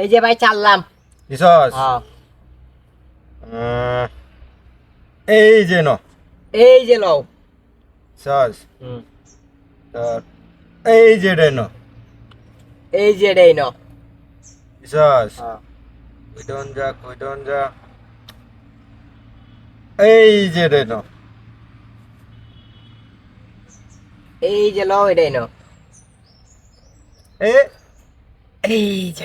এই যে ভাই চাললাম। দিছস হ্যাঁ। এই যে ন এই যে লও সস এই যে রে ন এই যে এটাই ন দিছস কইডন যা কইডন যা। এই যে রে ন এই যে লও এটাই ন এ? এই যে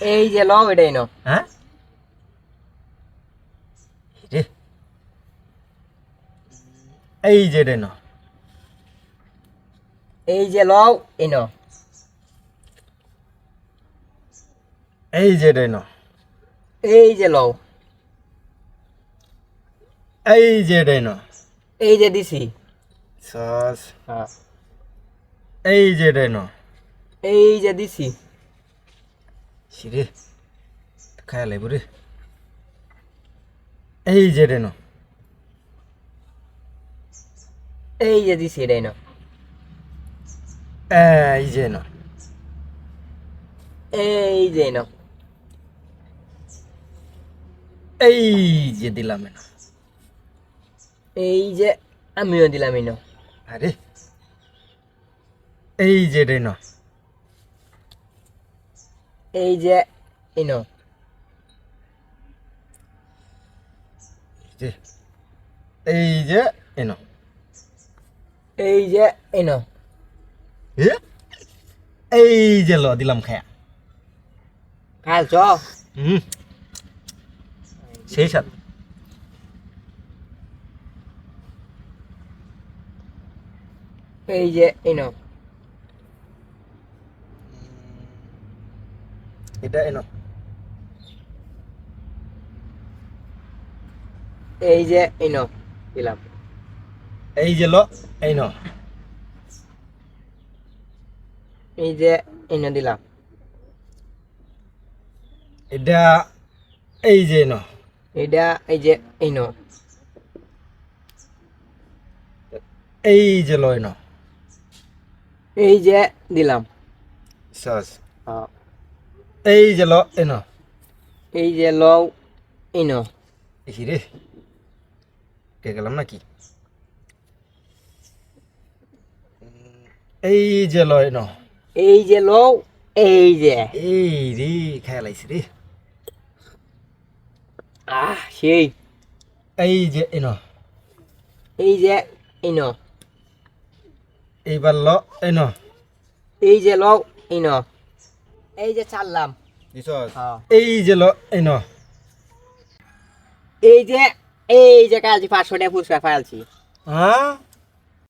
এই যে লও এটাই ন হ্যাঁ? এই যে রে ন এই যে লও এই ন এই যে রে ন এই যে লও। এই যে রে ন এই যে দিছি। সস। হ্যাঁ। এই যে রে ন এই যে দিছি। সিরে খায়া লাইব রে। এই যে রে ন এই যে দিছি এটাই ন এই যে ন এই যে ন এই যে দিলাম এই যে আমিও দিলাম আরে এই যে রে ন এই যে এই ন যে এই যে এনো এই যে এই ন এ? এই যে ল দিলাম খায়া। খাইছ? হুম। সেই সাথ এই যে এই এটা এনো এই যে এই ন দিলাম। এই যে ল এই ন এই যে এই ন দিলাম। এটা এই যে ন এইটা এই যে এই ন এই যে ল এনো। এই যে দিলাম। সস। হ্যাঁ। এই যে ল এনো এই যে লও এই ন। এই রে। কে গেলাম নাকি? এই যে ল এনো এই যে লও এই যে। এই রে খায়া লাইছি রে। আহ সেই। এই যে এনো এই যে এই ন। এইবার ল এনো এই যে লও এই ন। এই যে চাললাম হ্যাঁ। এই যে ল এনো এই যে এই যে কালছি পাঁচশো টাকা পুরস্কার পাইছি হ্যাঁ?